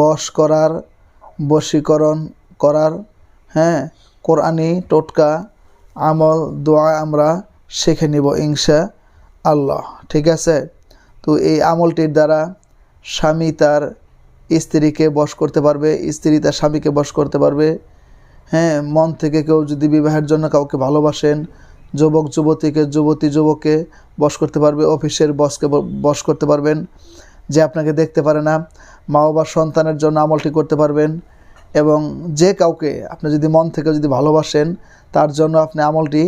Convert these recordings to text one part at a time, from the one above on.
বশ করার, বশীকরণ করার হ্যাঁ কোরআনি টোটকা, আমল, দোয়া আমরা শিখে নিব ইনশা আল্লাহ, ঠিক আছে? তো এই আমলটির দ্বারা স্বামী তার স্ত্রীকে বশ করতে পারবে, স্ত্রী তার স্বামীকে বশ করতে পারবে। হ্যাঁ মন থেকে কেউ যদি বিবাহের জন্য কাউকে ভালোবাসেন, যুবক, যুবতীকে, যুবতী যুবককে বশ করতে পারবে, অফিসের বসকে বশ করতে পারবেন। যে আপনাকে দেখতে পারে না মা বাবার সন্তানের জন্য আমলটি করতে পারবেন এবং যে কাউকে আপনি যদি মন থেকে যদি ভালোবাসেন, তার জন্য আপনি আমলটি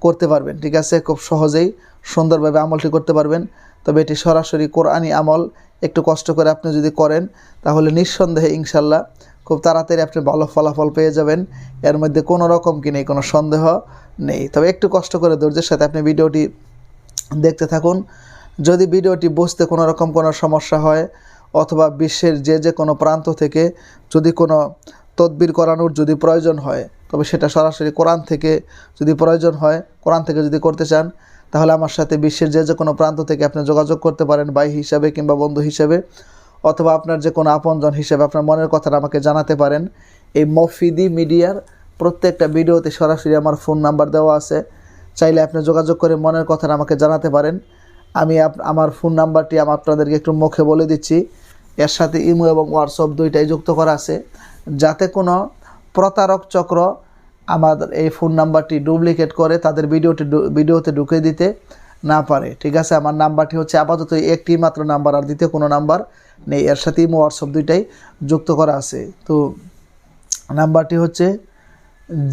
করতে পারবেন। ঠিক আছে? খুব সহজেই সুন্দরভাবে আমলটি করতে পারবেন। তবে এটি সরাসরি কোরআনি আমল। একটু কষ্ট করে আপনি যদি করেন, তাহলে নিঃসন্দেহে ইনশাল্লাহ খুব তাড়াতাড়ি আপনি ভালো ফলাফল পেয়ে যাবেন। এর মধ্যে কোনো রকম কি নেই, কোনো সন্দেহ নেই। তবে একটু কষ্ট করে ধৈর্যের সাথে আপনি ভিডিওটি দেখতে থাকুন। যদি ভিডিওটি বুঝতে কোনো রকম কোনো সমস্যা হয় অথবা বিশ্বের যে যে কোনো প্রান্ত থেকে যদি কোনো তদবির করানোর যদি প্রয়োজন হয়, তবে সেটা সরাসরি কোরআন থেকে যদি প্রয়োজন হয়, কোরআন থেকে যদি করতে চান, তাহলে আমার সাথে বিশ্বের যে যে কোনো প্রান্ত থেকে আপনি যোগাযোগ করতে পারেন, ভাই হিসাবে কিংবা বন্ধু হিসাবে, অথবা আপনার যে কোনো আপনজন হিসেবে আপনার মনের কথাটা আমাকে জানাতে পারেন। এই মফিদি মিডিয়ার প্রত্যেকটা ভিডিওতে সরাসরি আমার ফোন নাম্বার দেওয়া আছে। চাইলে আপনি যোগাযোগ করে মনের কথাটা আমাকে জানাতে পারেন। আমি আমার ফোন নাম্বারটি আপনাদেরকে একটু মুখে বলে দিচ্ছি। এর সাথে ইমো এবং হোয়াটসঅ্যাপ দুইটাই যুক্ত করা আছে। যাতে কোনো প্রতারক চক্র আমাদের এই ফোন নাম্বারটি ডুপ্লিকেট করে তাদের ভিডিওটি ভিডিওতে ঢুকে দিতে না পারে। ঠিক আছে? আমার নাম্বারটি হচ্ছে আপাতত একটি মাত্র নাম্বার আর দ্বিতীয় কোনো নাম্বার নেই। এর সাথে ইমো হোয়াটসঅ্যাপ দুইটাই যুক্ত করা আছে। তো নাম্বারটি হচ্ছে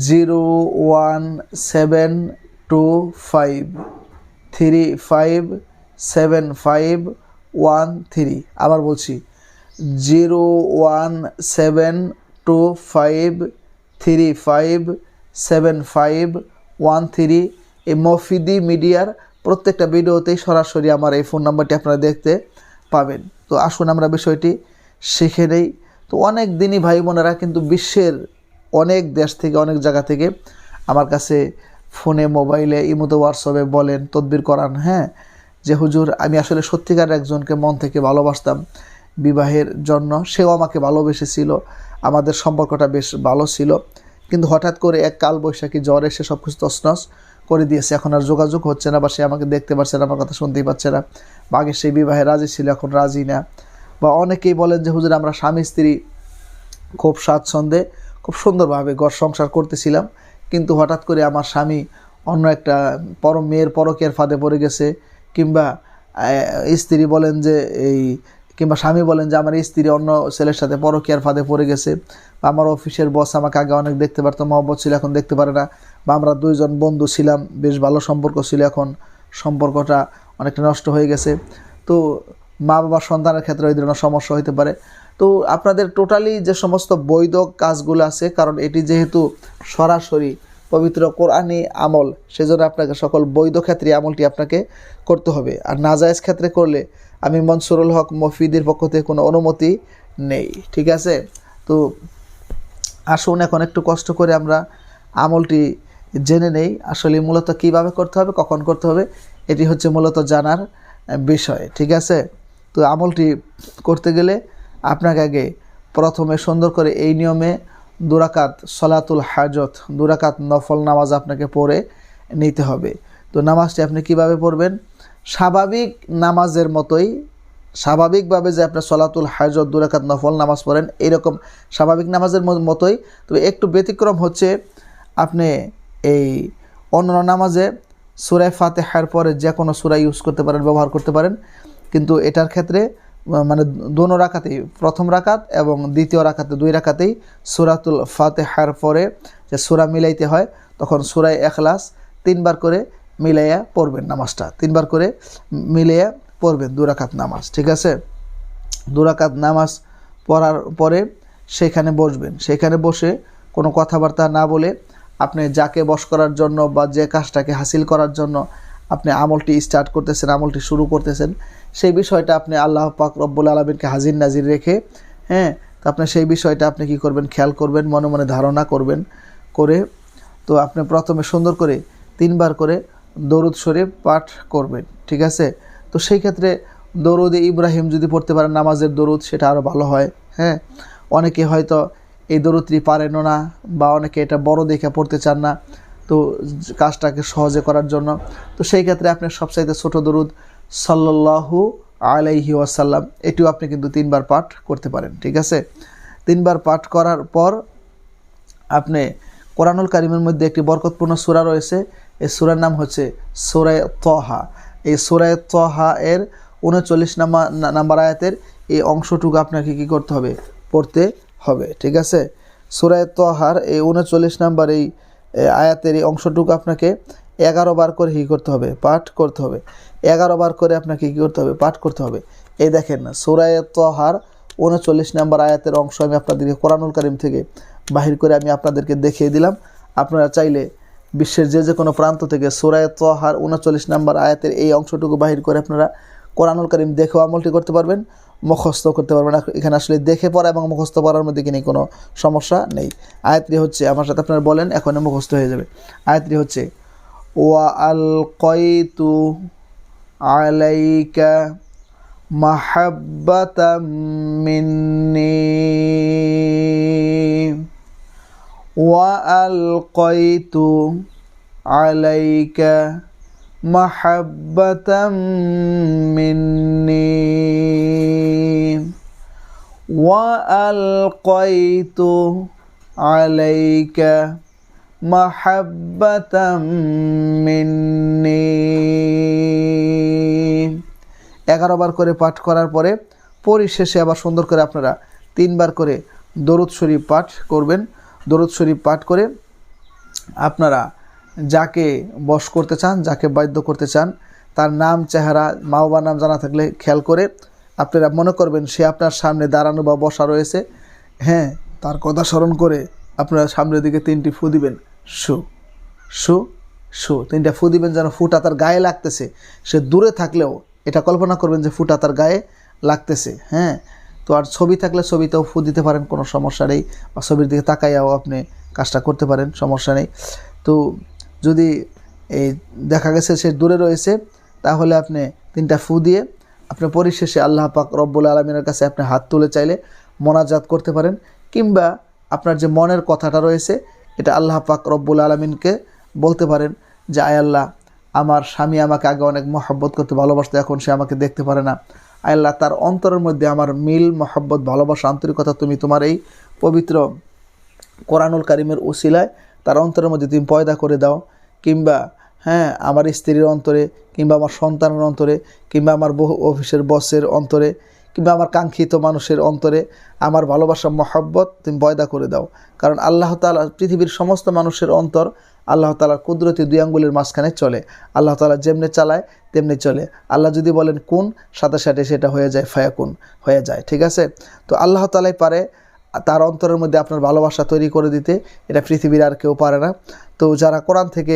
zero one seven two five three five seven five one three আবার বলছি zero one seven two five three five seven five one three এই মফিদি মিডিয়ার প্রত্যেকটা ভিডিওতেই সরাসরি আমার এই ফোন নাম্বারটি আপনারা দেখতে পাবেন। তো আসুন আমরা বিষয়টি শিখে নেই। তো অনেক দিনই ভাই বোনেরা কিন্তু বিশ্বের অনেক দেশ থেকে, অনেক জায়গা থেকে আমার কাছে ফোনে মোবাইলে ইমোতে হোয়াটসঅ্যাপে বলেন, তদবির করান হ্যাঁ? যে, হুজুর, আমি আসলে সত্যিকার একজনকে মন থেকে ভালোবাসতাম। বিবাহের জন্য সেও আমাকে ভালোবেসেছিল। আমাদের সম্পর্কটা বেশ ভালো ছিল। কিন্তু হঠাৎ করে এক কাল বৈশাখী জ্বর এসে সব কিছু তছনছ করে দিয়েছে। এখন আর যোগাযোগ হচ্ছে না বা সে আমাকে দেখতে পারছে না, আমার কথা শুনতেই পাচ্ছে না। বা আগে সেই বিবাহে রাজি ছিল, এখন রাজি না। বা অনেকেই বলেন যে, হুজুর, আমরা স্বামী, স্ত্রী খুব স্বাচ্ছন্দ্যে, খুব সুন্দরভাবে ঘর সংসার করতেছিলাম। কিন্তু হঠাৎ করে আমার স্বামী অন্য একটা পরম মেয়ের পরকের ফাঁদে পড়ে গেছে। কিংবা স্ত্রী বলেন যে এই, কিংবা স্বামী বলেন যে আমার স্ত্রী অন্য ছেলের সাথে পরকীয়ার ফাঁদে পড়ে গেছে, বা আমার অফিসের বস আমাকে আগে অনেক দেখতে পারতো, মহব্বত ছিল, এখন দেখতে পারে না, বা আমরা দুইজন বন্ধু ছিলাম, বেশ ভালো সম্পর্ক ছিল, এখন সম্পর্কটা অনেকটা নষ্ট হয়ে গেছে। তো মা বাবার সন্তানের ক্ষেত্রে এই ধরনের সমস্যা হতে পারে। তো আপনাদের টোটালি যে সমস্ত বৈধ কাজগুলো আছে, কারণ এটি যেহেতু সরাসরি পবিত্র কোরআনি আমল, সেজন্য আপনাকে সকল বৈধ ক্ষেত্রে আমলটি আপনাকে করতে হবে। আর নাজায়েজ ক্ষেত্রে করলে আমি মনসুরুল হক মফিদের পক্ষ থেকে কোনো অনুমতি নেই, ঠিক আছে? তো আসুন এখন একটু কষ্ট করে আমরা আমলটি জেনে নেই, আসলে মূলত কীভাবে করতে হবে, কখন করতে হবে, এটি হচ্ছে মূলত জানার বিষয়, ঠিক আছে? তো আমলটি করতে গেলে আপনাকে আগে প্রথমে সুন্দর করে এই নিয়মে দুরাকাত সলাতুল হাজত, দুরাকাত নফল নামাজ আপনাকে পড়ে নিতে হবে। তো নামাজটি আপনি কীভাবে পড়বেন? স্বাভাবিক নামাজের মতোই, স্বাভাবিকভাবে যে আপনার সলাতুল হাজত, দুরাকাত নফল নামাজ পড়েন এইরকম স্বাভাবিক নামাজের মতোই। তবে একটু ব্যতিক্রম হচ্ছে, আপনি এই অন্য নামাজে সুরায় ফাতেহার পরে যে কোনো সুরা ইউজ করতে পারেন, ব্যবহার করতে পারেন। কিন্তু এটার ক্ষেত্রে মানে দোনো রাখাতেই প্রথম রাকাত এবং দ্বিতীয় রাকাতে, দুই রাকাতেই সুরাতুল ফাতেহার পরে যে সুরা মিলাইতে হয়, তখন সুরায় এখলাস তিনবার করে মিলাইয়া পড়বেন নামাজটা। তিনবার করে মিলাইয়া পড়বেন দুরাকাত নামাজ, ঠিক আছে? দুরাকাত নামাজ পড়ার পরে সেখানে বসবেন। সেখানে বসে কোনো কথাবার্তা না বলে আপনি যাকে বশ করার জন্য বা যে কাজটাকে হাসিল করার জন্য আপনি আমলটি স্টার্ট করতেছেন, আমলটি শুরু করতেছেন সেই বিষয়টা আপনি আল্লাহ পাক রব্বুল আলমিনকে হাজির নাজির রেখে হ্যাঁ তো আপনি সেই বিষয়টা আপনি কি করবেন? খেয়াল করবেন, মনে মনে ধারণা করবেন, করে তো আপনি প্রথমে সুন্দর করে তিনবার করে দরুদ শরীফ পাঠ করবেন, ঠিক আছে? তো সেই ক্ষেত্রে দরুদ ইব্রাহিম যদি পড়তে পারেন, নামাজের দরুদ সেটা আরও ভালো হয় হ্যাঁ? অনেকে হয়তো এই দরুদটি পারেনও না বা অনেকে এটা বড় দেখে পড়তে চান না, তো কাজটাকে সহজে করার জন্য। তো সেই ক্ষেত্রে আপনি সবচাইতে ছোট দরুদ সাল্লাল্লাহু আলাইহি ওয়াসাল্লাম, এটিও আপনি কিন্তু তিনবার পাঠ করতে পারেন, ঠিক আছে? তিনবার পাঠ করার পর আপনি কোরআনুল কারিমের মধ্যে একটি বরকতপূর্ণ সূরা রয়েছে, এই সূরার নাম হচ্ছে সুরায় তহা। এই সুরায় তহা এর উনচল্লিশ নাম্বার নাম্বার আয়াতের এই অংশটুকু আপনাকে কি করতে হবে? পড়তে হবে, ঠিক আছে? সুরায় তহার এই উনচল্লিশ নাম্বার এই আয়াতের এই অংশটুকু আপনাকে এগারো বার করে কী করতে হবে? পাঠ করতে হবে। এগারো বার করে আপনাকে কী করতে হবে? পাঠ করতে হবে। এই দেখেন না সুরায় তহার উনচল্লিশ নাম্বার আয়াতের অংশ আমি আপনাদেরকে কোরআনুল কারিম থেকে বাহির করে আমি আপনাদেরকে দেখিয়ে দিলাম। আপনারা চাইলে বিশ্বের যে যে কোনো প্রান্ত থেকে সুরায় তহার উনচল্লিশ নাম্বার আয়াতের এই অংশটুকু বাহির করে আপনারা কোরআনুল কারিম দেখেও আমলটি করতে পারবেন, মুখস্থ করতে পারবেন। এখানে আসলে দেখে পড়া এবং মুখস্থ পড়ার মধ্যে কিনে কোনো সমস্যা নেই। আয়াতটি হচ্ছে, আমার সাথে আপনারা বলেন এখন মুখস্থ হয়ে যাবে। আয়াতটি হচ্ছে وألقيت عليك محبة مني. وألقيت عليك محبة مني. وألقيت عليك محبة مني এগারো বার করে পাঠ করার পরে পরিশেষে আবার সুন্দর করে আপনারা তিনবার করে দরুদ শরীফ পাঠ করবেন দরুদ শরীফ পাঠ করে আপনারা যাকে বশ করতে চান যাকে বাধ্য করতে চান তার নাম চেহারা মা বাবার নাম জানা থাকলে খেয়াল করে আপনারা মনে করবেন সে আপনার সামনে দাঁড়ানো বা বসা রয়েছে হ্যাঁ তার কথা স্মরণ করে আপনারা সামনের দিকে তিনটি ফু দিবেন। সু সু সু তিনটা ফু দিবেন যেন ফুটা তার গায়ে লাগতেছে। সে দূরে থাকলেও এটা কল্পনা করবেন যে ফুটা তার গায়ে লাগতেছে। হ্যাঁ? তো আর ছবি থাকলে ছবিতেও ফু দিতে পারেন, কোনো সমস্যা নেই। বা ছবির দিকে তাকাইয়াও আপনি কাজটা করতে পারেন, সমস্যা নেই। তো যদি এই দেখা গেছে সে দূরে রয়েছে, তাহলে আপনি তিনটা ফু দিয়ে আপনি পরিশেষে আল্লাহ পাক রব্বুল আলমিনের কাছে আপনি হাত তুলে চাইলে মোনাজাত করতে পারেন। কিংবা আপনার যে মনের কথাটা রয়েছে, এটা আল্লাহ পাক রব্বুল আলমিনকে বলতে পারেন যে, আয় আল্লাহ, আমার স্বামী আমাকে আগে অনেক মহব্বত করতে ভালোবাসতো, এখন সে আমাকে দেখতে পারে না। আয় আল্লাহ, তার অন্তরের মধ্যে আমার মিল, মহব্বত, ভালোবাসা, আন্তরিকতা তুমি তোমার এই পবিত্র কোরআনুল কারিমের ওসিলায় তার অন্তরের মধ্যে তুমি পয়দা করে দাও। কিংবা হ্যাঁ আমার স্ত্রীর অন্তরে, কিংবা আমার সন্তানের অন্তরে, কিংবা আমার বহু অফিসের বসের অন্তরে কিংবা আমার কাঙ্ক্ষিত মানুষের অন্তরে আমার ভালোবাসা, মহব্বত তুমি বয়দা করে দাও। কারণ আল্লাহ তালা পৃথিবীর সমস্ত মানুষের অন্তর আল্লাহ তালার কুদরতি দুই আঙ্গুলের মাঝখানে চলে। আল্লাহ তালা যেমনি চালায়, তেমনি চলে। আল্লাহ যদি বলেন কোন, সাথে সাথে সেটা হয়ে যায়, ফায়াকুন, হয়ে যায়। ঠিক আছে? তো আল্লাহ তালাই পারে তার অন্তরের মধ্যে আপনার ভালোবাসা তৈরি করে দিতে। এটা পৃথিবীর আর কেউ পারে না। তো যারা কোরআন থেকে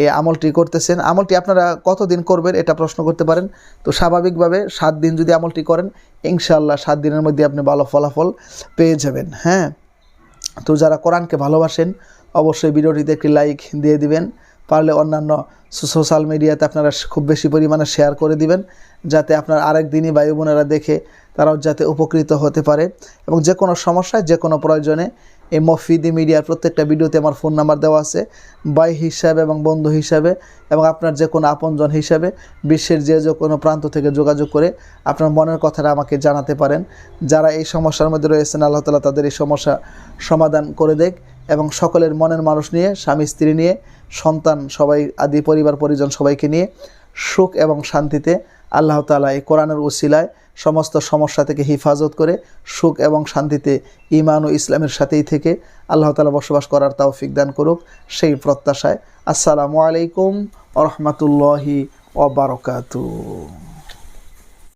এই আমলটি করতেছেন। আমলটি আপনারা কতদিন করবেন এটা প্রশ্ন করতে পারেন। তো স্বাভাবিকভাবে সাত দিন যদি আমলটি করেন, ইনশাআল্লাহ সাত দিনের মধ্যে আপনি ভালো ফলাফল পেয়ে যাবেন। হ্যাঁ? তো যারা কোরআনকে ভালোবাসেন, অবশ্যই ভিডিওটিতে একটি লাইক দিয়ে দিবেন। পারলে অন্যান্য সোশ্যাল মিডিয়াতে আপনারা খুব বেশি পরিমাণে শেয়ার করে দিবেন, যাতে আপনার আরেক দিনই ভাই বোনেরা দেখে তারাও যাতে উপকৃত হতে পারে। এবং যে কোনো সমস্যায় যে কোনো প্রয়োজনে এই মফিদি মিডিয়ার প্রত্যেকটা ভিডিওতে আমার ফোন নাম্বার দেওয়া আছে। ভাই হিসাবে এবং বন্ধু হিসাবে এবং আপনার যে কোনো আপনজন হিসাবে বিশ্বের যে যে কোনো প্রান্ত থেকে যোগাযোগ করে আপনার মনের কথাটা আমাকে জানাতে পারেন। যারা এই সমস্যার মধ্যে রয়েছেন, আল্লাহ তালা তাদের এই সমস্যা সমাধান করে দেখ এবং সকলের মনের মানুষ নিয়ে, স্বামী, স্ত্রী নিয়ে, সন্তান সবাই, আদি পরিবার, পরিজন সবাইকে নিয়ে সুখ এবং শান্তিতে আল্লাহ তালা এই কোরআনের ওসিলায় সমস্ত সমস্যা থেকে হেফাজত করে সুখ এবং শান্তিতে ইমান ও ইসলামের সাথেই থেকে আল্লাহ তালা বসবাস করার তাওফিক দান করুক, সেই প্রত্যাশায়। আসসালামু আলাইকুম আ রহমতুল্লাহি ওবরকাতু